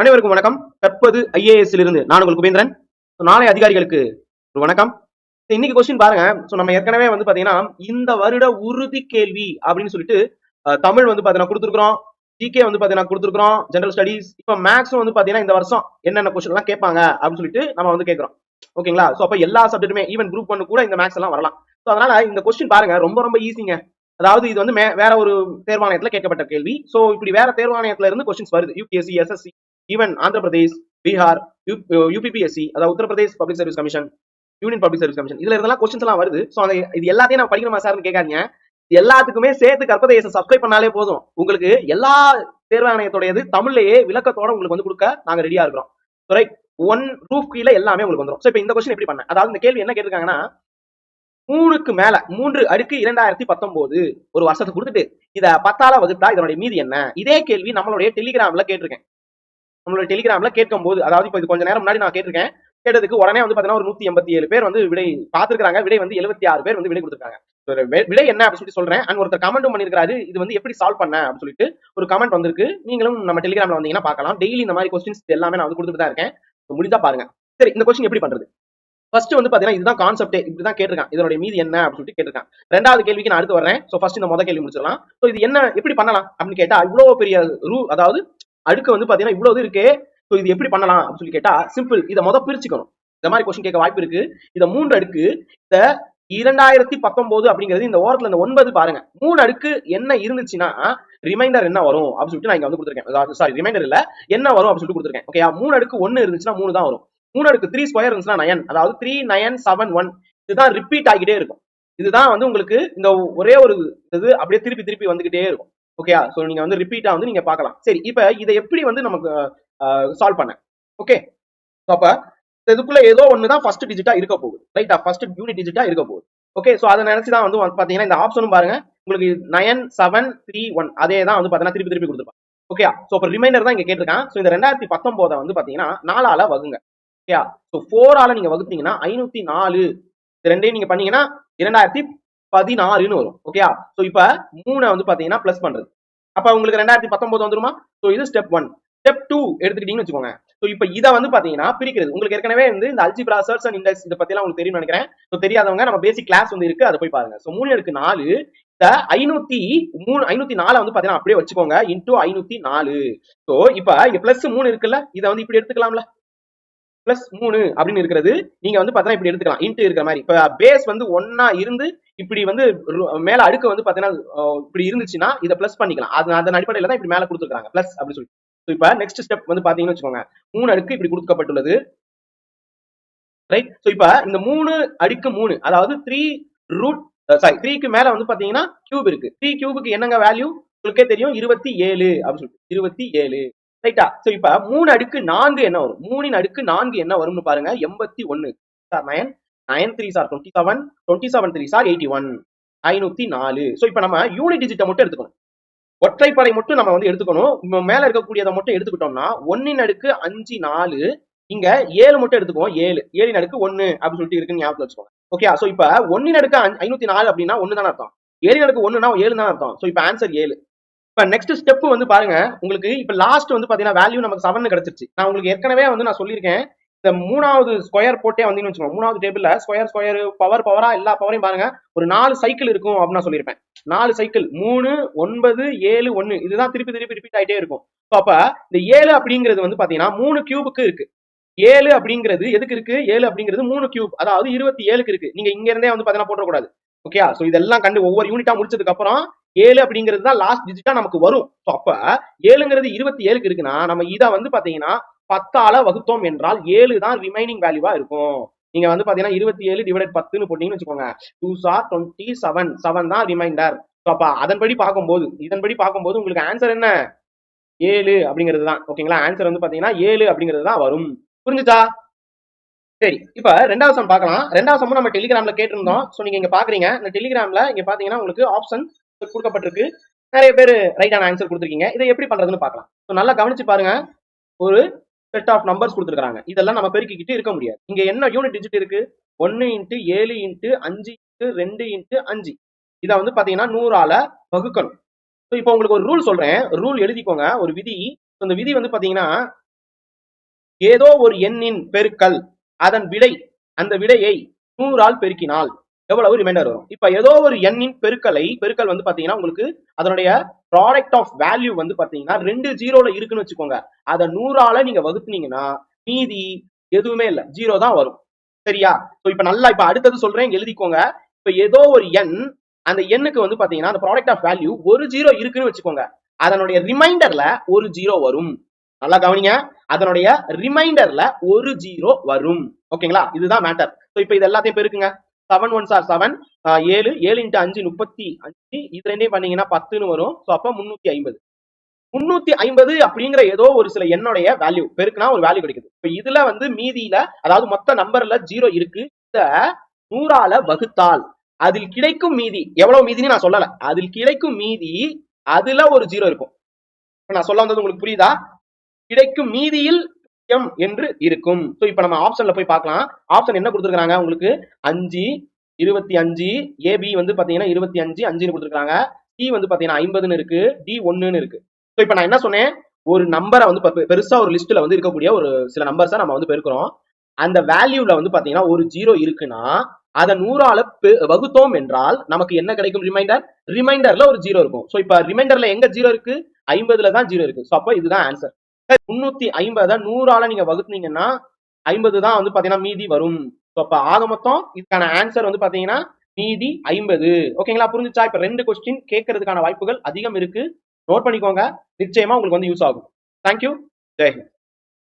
அனைவருக்கும் வணக்கம். கற்பது ஐஏஎஸ் இருந்து நான் உங்கள் குபேந்திரன். நாளை அதிகாரிகளுக்கு ஒரு வணக்கம். இன்னைக்கு கொஸ்டின் பாருங்க. சோ நம்ம ஏற்கனவே வந்து பாத்தீங்கன்னா இந்த வருட உறுதி கேள்வி அப்படின்னு சொல்லிட்டு தமிழ் வந்து பாத்தீங்கன்னா கொடுத்துருக்கோம் ஜிகே வந்து பாத்தீங்கன்னா கொடுத்துருக்கோம் ஜெனரல் ஸ்டடீஸ் இப்போ மேக்ஸும் வந்து பாத்தீங்கன்னா இந்த வருஷம் என்னென்ன கொஸ்டின் எல்லாம் கேட்பாங்க அப்படின்னு சொல்லிட்டு நம்ம வந்து கேட்கறோம். ஓகேங்களா? சோ அப்ப எல்லா சப்ஜெக்ட்டுமே ஈவன் குரூப் ஒன்னு கூட இந்த மேக்ஸ் எல்லாம் வரலாம். சோ அதனால இந்த கொஸ்டின் பாருங்க. ரொம்ப ரொம்ப ஈஸிங்க அதாவது இது வந்து வேற ஒரு தேர்வாணையத்துல கேட்கப்பட்ட கேள்வி. சோ இப்படி வேற தேர்வாணையத்துல இருந்து கொஸ்டின்ஸ் வருது. UPSC SSC even uh, Andhra Pradesh Bihar UPPSC அதாவது Uttar Pradesh public service commission union public service commission இதுல இருந்தெல்லாம் கொஸ்டின்ஸ் எல்லாம் வருது. ஸோ அந்த இது எல்லாத்தையும் நான் படிக்கணுமா சார்னு கேட்காதீங்க. எல்லாத்துக்குமே சேர்த்து கற்பதேசம் சப்ஸ்கிரைப் பண்ணாலே போதும். உங்களுக்கு எல்லா தேர்வாணையத்துடையது தமிழ்லயே விளக்கத்தோட உங்களுக்கு வந்து கொடுக்க நாங்க ரெடியா இருக்கிறோம். ரைட் ஒன் ரூஃப் கீழே எல்லாமே உங்களுக்கு வந்துரும். ஸோ இப்போ இந்த கொஸ்டின் எப்படி பண்ண அதாவது இந்த கேள்வி என்ன கேட்டிருக்காங்கன்னா மூணுக்கு மேல மூன்று அடுக்கு இரண்டாயிரத்தி பத்தொன்பது ஒரு வருஷத்துக்கு கொடுத்துட்டு இதை பத்தால வகுத்தா இதனுடைய மீதி என்ன? இதே கேள்வி நம்மளுடைய டெலிகிராம்ல கேட்டிருக்கேன். நம்மளோட டெலிகிராம்ல கேட்கும் போது அதாவது இப்போ இது கொஞ்ச நேரம் முன்னாடி நான் கேட்டிருக்கேன் கேட்டதுக்கு உடனே வந்து பாத்தீங்கன்னா ஒரு நூத்தி எண்பத்தி ஏழு பேர் வந்து விடை பார்த்திருக்காங்க விடை வந்து எழுபத்தி ஆறு பேர் வந்து விடை கொடுத்துருக்காங்க. ஒரு விடை என்ன அப்படின்னு சொல்லி சொல்றேன். அண்ட் ஒருத்தர் கமெண்ட்டும் பண்ணிருக்காரு இது வந்து எப்படி சால்வ் பண்ண அப்படின்னு சொல்லிட்டு ஒரு கமெண்ட் வந்திருக்கு. நீங்களும் நம்ம டெலிகிராம்ல வந்தீங்கன்னா பார்க்கலாம். டெய்லி இந்த மாதிரி கொஸ்டின்ஸ் எல்லாமே நான் வந்து கொடுத்துட்டு தான் இருக்கேன். முடிஞ்சா பாருங்க. சரி இந்த கொஸ்டின் எப்படி பண்றது? ஃபர்ஸ்ட் வந்து பாத்தீங்கன்னா இதுதான் கான்செப்ட் இப்படிதான் கேட்டிருக்கான் இதனுடைய மீதி என்ன அப்படின்னு சொல்லிட்டு கேட்டிருக்கான் ரெண்டாவது கேள்விக்கு நான் அடுத்து வரேன் ஸோ ஃபர்ஸ்ட் இந்த முத கேள்வி முடிச்சிடலாம். ஸோ இது என்ன எப்படி பண்ணலாம் அப்படின்னு கேட்டா இவ்வளோ பெரிய ரூ அதாவது அடுக்கு வந்து பாத்தீங்கன்னா இவ்வளவு இது ஸோ இது எப்படி பண்ணலாம் அப்படின்னு சொல்லி கேட்டா சிம்பிள் இதை மொதல் பிரிச்சுக்கணும். இந்த மாதிரி கொஸ்டின் கேட்க வாய்ப்பு இருக்கு. இந்த மூன்று அடுக்கு. இந்த இரண்டாயிரத்தி பத்தொன்பது அப்படிங்கிறது இந்த ஓரத்துல இந்த ஒன்பது பாருங்க. மூணு அடுக்கு என்ன இருந்துச்சுன்னா ரிமைண்டர் என்ன வரும் அப்படின்னு சொல்லிட்டு நான் இங்க வந்து கொடுத்துருக்கேன். சாரி ரிமைண்டர் இல்ல. என்ன வரும் அப்படின்னு சொல்லிட்டு கொடுத்துருக்கேன். ஓகே மூணு அடுக்கு ஒன்னு இருந்துச்சுன்னா மூணு தான் வரும். மூணு அடுக்கு த்ரீ ஸ்கொயர் இருந்துச்சுன்னா நயன் அதாவது த்ரீ நயன் செவன் ஒன் இதுதான் ரிப்பீட் ஆகிட்டே இருக்கும். இதுதான் வந்து உங்களுக்கு இந்த ஒரே ஒரு இது அப்படியே திருப்பி திருப்பி வந்துகிட்டே இருக்கும். ஓகேயா ஸோ நீங்க வந்து ரிப்பீட்டா வந்து நீங்க பார்க்கலாம். சரி இப்போ இதை எப்படி வந்து நமக்கு சால்வ் பண்ண? ஓகே அப்ப இதுக்குள்ள ஏதோ ஒன்று தான் ஃபர்ஸ்ட் டிஜிட்டா இருக்க போகுது. ரைட்டா ஃபர்ஸ்ட் யூனிட் டிஜிட்டா இருக்க போகுது. ஓகே ஸோ அதை நினைச்சு தான் வந்து பாத்தீங்கன்னா இந்த ஆப்ஷனும் பாருங்க. உங்களுக்கு நயன் செவன் த்ரீ ஒன் அதே தான் வந்து பாத்தீங்கன்னா திருப்பி திருப்பி கொடுத்துருப்பாங்க. ஓகே ஸோ இப்போ ரிமைண்டர் தான் இங்கே கேட்டிருக்கான். ஸோ இந்த ரெண்டாயிரத்தி பத்தொம்போதை வந்து பார்த்தீங்கன்னா நாலால வகுங்க. ஓகே ஸோ ஃபோரால நீங்க வகுத்தீங்கன்னா ஐநூத்தி நாலு. இது ரெண்டையும் நீங்க பண்ணீங்கன்னா இரண்டாயிரத்தி பதினாறுன்னு வரும் ஓகே ஸோ இப்போ மூணை வந்து பார்த்தீங்கன்னா ப்ளஸ் பண்ணுறது அப்போ உங்களுக்கு ரெண்டாயிரத்தி பத்தொன்பது வந்துருமா? ஸோ இது ஸ்டெப் ஒன் ஸ்டெப் டூ எடுத்துக்கிட்டீங்கன்னு வச்சுக்கோங்க. ஸோ இப்போ இதை வந்து பார்த்தீங்கன்னா பிரிக்கிறது. உங்களுக்கு ஏற்கனவே வந்து இந்த அல்ஜிப்ரா சர்ச் அண்ட் இண்டெக்ஸ் இதை பற்றிலாம் உங்களுக்கு தெரியும் நினைக்கிறேன். ஸோ தெரியாதவங்க நம்ம பேசிக் கிளாஸ் வந்து இருக்கு அதை போய் பாருங்க. ஸோ மூணு எடுக்கு நாலு இந்த ஐநூத்தி மூணு ஐநூத்தி நாலு வந்து பாத்தீங்கன்னா அப்படியே வச்சுக்கோங்க. இன்டூ ஐநூத்தி நாலு. ஸோ இப்போ இங்க பிளஸ் மூணு இருக்குல்ல இதை வந்து இப்படி எடுத்துக்கலாம்ல. பிளஸ் மூணு அப்படின்னு இருக்கிறது நீங்க வந்து பாத்தீங்கன்னா இப்படி எடுத்துக்கலாம். இன்ட்டு இருக்கிற மாதிரி. இப்போ பேஸ் வந்து ஒன்னா இருந்து இப்படி வந்து மேல அடுக்கு வந்து பாத்தீங்கன்னா இப்படி இருந்துச்சுன்னா இதை பிளஸ் பண்ணிக்கலாம். அது அதன் அடிப்படையில தான் இப்படி மேல கொடுத்துருக்காங்க பிளஸ் அப்படின்னு சொல்லி. ஸோ இப்ப நெக்ஸ்ட் ஸ்டெப் வந்து பாத்தீங்கன்னு வச்சுக்கோங்க. மூணு அடுக்கு இப்படி கொடுக்கப்பட்டுள்ளது. ரைட் சோ இப்ப இந்த மூணு அடுக்கு மூணு அதாவது த்ரீ ரூட் சாரி த்ரீக்கு மேல வந்து பாத்தீங்கன்னா கியூப் இருக்கு. த்ரீ கியூபுக்கு என்னங்க வேல்யூ உங்களுக்கே தெரியும் இருபத்தி ஏழு அப்படின்னு சொல்லிட்டு. இருபத்தி ஏழு. ரைட்டா சோ இப்ப மூணு அடுக்கு நான்கு என்ன வரும்? மூணின் அடுக்கு நான்கு என்ன வரும்னு பாருங்க. எண்பத்தி ஒன்னு sir nine nine three sir twenty seven twenty seven three sir eighty one ஐநூத்தி நாலு. ஸோ இப்போ நம்ம யூனிட் டிஜிட்டை மட்டும் எடுத்துக்கணும். ஒற்றைப்படை மட்டும் நம்ம வந்து எடுத்துக்கணும். மேல இருக்கக்கூடியதை மட்டும் எடுத்துக்கிட்டோம்னா ஒன்னின் அடுக்கு அஞ்சு நாலு. இங்க ஏழு மட்டும் எடுத்துக்குவோம். ஏழு. ஏழின் அடுக்கு ஒன்னு அப்படின்னு சொல்லிட்டு இருக்குன்னு ஞாபகம் வச்சுக்கோங்க. ஓகே ஸோ இப்போ ஒன்னின் அடுக்கு ஐநூத்தி நாலு அப்படின்னா ஒன்னு தானே அர்த்தம். ஏழின் அடுக்கு ஒண்ணுனா ஏழு தான் அர்த்தம். ஸோ இப்போ ஆன்சர் ஏழு. இப்போ நெக்ஸ்ட் ஸ்டெப் வந்து பாருங்க. உங்களுக்கு இப்போ லாஸ்ட் வந்து பாத்தீங்கன்னா வேல்யூ நமக்கு செவன் கிடைச்சிருச்சு. நான் உங்களுக்கு ஏற்கனவே வந்து நான் சொல்லியிருக்கேன். இந்த மூணாவது ஸ்கொயர் போட்டே வந்தீங்கன்னு வச்சுக்கோங்க. மூணாவது டேபிள்ல ஸ்கொயர் ஸ்கொயர் பவர் பவரா எல்லா பவரையும் பாருங்க. ஒரு நாலு சைக்கிள் இருக்கும் அப்படின்னு நான் சொல்லியிருப்பேன். நாலு சைக்கிள் மூணு ஒன்பது ஏழு ஒன்னு. இதுதான் திருப்பி திருப்பி ரிப்பீட் ஆயிட்டே இருக்கும். அப்ப இந்த ஏழு அப்படிங்கிறது வந்து பாத்தீங்கன்னா மூணு கியூபுக்கு இருக்கு. ஏழு அப்படிங்கிறது எதுக்கு இருக்கு? ஏழு அப்படிங்கிறது மூணு கியூப் அதாவது இருபத்தி ஏழுக்கு இருக்கு. நீங்க இங்க இருந்தே வந்து பாத்தீங்கன்னா போட்டக்கூடாது ஓகே சோ இதெல்லாம் கண்டு ஒவ்வொரு யூனிட்டா முடிச்சதுக்கு அப்புறம் ஏழு அப்படிங்கிறது தான் லாஸ்ட் டிஜிட்டா நமக்கு வரும். அப்ப ஏழுங்கிறது இருபத்தி ஏழுக்கு இருக்குன்னா நம்ம இதை வந்து பாத்தீங்கன்னா பத்தால வகுத்தோம் என்றால் ஏழு தான் ரிமைனிங் வேல்யூவா இருக்கும். நீங்க வந்து பாத்தீங்கன்னா இருபத்தி ஏழு டிவைட் பத்துன்னு போட்டீங்கன்னு வச்சுக்கோங்க. Two sir twenty seven seven தான் ரிமைண்டர் அப்பா அப்ப அதன்படி பார்க்கும்போது இதன்படி பார்க்கும்போது உங்களுக்கு ஆன்சர் என்ன? ஏழு அப்படிங்கிறது தான். ஓகேங்களா ஆன்சர் வந்து பாத்தீங்கன்னா ஏழு அப்படிங்கிறது தான் வரும். புரிஞ்சுச்சா? சரி இப்ப ரெண்டாவது சம் பார்க்கலாம். ரெண்டாவது சம்மும் நம்ம டெலிகிராம்ல கேட்டிருந்தோம். ஸோ நீங்க இங்க பாக்குறீங்க. இந்த டெலிகிராம்ல இங்க பாத்தீங்கன்னா உங்களுக்கு ஆப்ஷன் கொடுக்கப்பட்டிருக்கு. நிறைய பேர் ரைட்டான ஆன்சர் கொடுத்துருக்கீங்க. இதை எப்படி பண்றதுன்னு பார்க்கலாம். ஸோ நல்லா கவனிச்சு பாருங்க. ஒரு செட் ஆஃப் நம்பர்ஸ் கொடுத்துருக்காங்க இதெல்லாம் நம்ம பெருக்கிக்கிட்டு இருக்க முடியாது. இங்க என்ன யூனிட் டிஜிட் இருக்கு? ஒன்னு இன்ட்டு ஏழு இன்ட்டு அஞ்சு இன்ட்டு ரெண்டு இன்ட்டு அஞ்சு. இதை வந்து பாத்தீங்கன்னா நூறால வகுக்கணும். ஸோ இப்போ உங்களுக்கு ஒரு ரூல் சொல்றேன். ரூல் எழுதிக்கோங்க. ஒரு விதி. அந்த இந்த விதி வந்து பாத்தீங்கன்னா ஏதோ ஒரு எண்ணின் பெருக்கல் அதன் விடை அந்த விடையை நூறால் பெருக்கினால் எவ்வளவு ரிமைண்டர் வரும்? இப்ப ஏதோ ஒரு எண்ணின் பெருக்கலை பெருக்கல் வந்து பாத்தீங்கன்னா உங்களுக்கு அதனுடைய ப்ராடக்ட் ஆஃப் வேல்யூ வந்து பாத்தீங்கன்னா ரெண்டு ஜீரோல இருக்குன்னு வச்சுக்கோங்க. அதை நூறால நீங்க வகுத்துனீங்கன்னா மீதி எதுவுமே இல்ல. ஜீரோ தான் வரும். சரியா? சோ இப்ப நல்லா இப்ப அடுத்தது சொல்றேன் எழுதிக்கோங்க. இப்ப ஏதோ ஒரு எண் அந்த எண்ணுக்கு வந்து பாத்தீங்கன்னா அந்த ப்ராடக்ட் ஆஃப் வேல்யூ ஒரு ஜீரோ இருக்குன்னு வச்சுக்கோங்க. அதனுடைய ரிமைண்டர்ல ஒரு ஜீரோ வரும். நல்லா கவனிங்க. அதனுடைய ரிமைண்டர்ல ஒரு ஜீரோ வரும். ஓகேங்களா இதுதான் மேட்டர் ஸோ இப்போ இது எல்லாத்தையும் பெருக்குங்க. செவன் ஒன் சார் செவன் ஏழு ஏழு இன்ட்டு அஞ்சு முப்பத்தி அஞ்சு இது ரெண்டையும் பண்ணீங்கன்னா பத்துன்னு வரும். ஸோ அப்போ முந்நூற்றி ஐம்பது. முன்னூத்தி ஐம்பது அப்படிங்கிற ஏதோ ஒரு சில எண்ணுடைய வேல்யூ பெருக்குனா ஒரு வேல்யூ கிடைக்குது. இப்ப இதுல வந்து மீதியில அதாவது மொத்த நம்பர்ல ஜீரோ இருக்கு. இந்த நூறால வகுத்தால் அதில் கிடைக்கும் மீதி எவ்வளவு மீதின்னு நான் சொல்லல. அதில் கிடைக்கும் மீதி அதுல ஒரு ஜீரோ இருக்கும். நான் சொல்ல வந்தது உங்களுக்கு புரியுதா? கிடைக்கும் மீதியில் எம் என்று இருக்கும். ஸோ இப்போ நம்ம ஆப்ஷன்ல போய் பார்க்கலாம். ஆப்ஷன் என்ன கொடுத்துருக்காங்க உங்களுக்கு அஞ்சு இருபத்தி அஞ்சு ஏபி வந்து பாத்தீங்கன்னா இருபத்தி அஞ்சு அஞ்சுன்னு கொடுத்துருக்காங்க சி வந்து பாத்தீங்கன்னா ஐம்பதுன்னு இருக்கு. டி ஒன்னுன்னு இருக்கு. ஸோ இப்போ நான் என்ன சொன்னேன்? ஒரு நம்பரை வந்து பெ- பெருசா ஒரு லிஸ்ட்ல வந்து இருக்கக்கூடிய ஒரு சில நம்பர்ஸை நம்ம வந்து பெருக்கிறோம். அந்த வேல்யூல வந்து பாத்தீங்கன்னா ஒரு ஜீரோ இருக்குன்னா அதை நூறால வகுத்தோம் என்றால் நமக்கு என்ன கிடைக்கும் ரிமைண்டர் ரிமைண்டர்ல ஒரு ஜீரோ இருக்கும். ஸோ இப்போ ரிமைண்டர்ல எங்க ஜீரோ இருக்கு? ஐம்பதுல தான் ஜீரோ இருக்கு. ஸோ அப்போ இதுதான் ஆன்சர் முன்னூத்தி ஐம்பதை நூறால நீங்க வகுத்துனீங்கன்னா ஐம்பது தான் வந்து பாத்தீங்கன்னா மீதி வரும். அப்ப ஆக மொத்தம் இதுக்கான ஆன்சர் வந்து பாத்தீங்கன்னா மீதி ஐம்பது. ஓகேங்களா புரிஞ்சுச்சா? இப்ப ரெண்டு கொஸ்டின் கேட்கறதுக்கான வாய்ப்புகள் அதிகம் இருக்கு. நோட் பண்ணிக்கோங்க. நிச்சயமா உங்களுக்கு வந்து யூஸ் ஆகும். தேங்க்யூ ஜெய்ஹிந்த்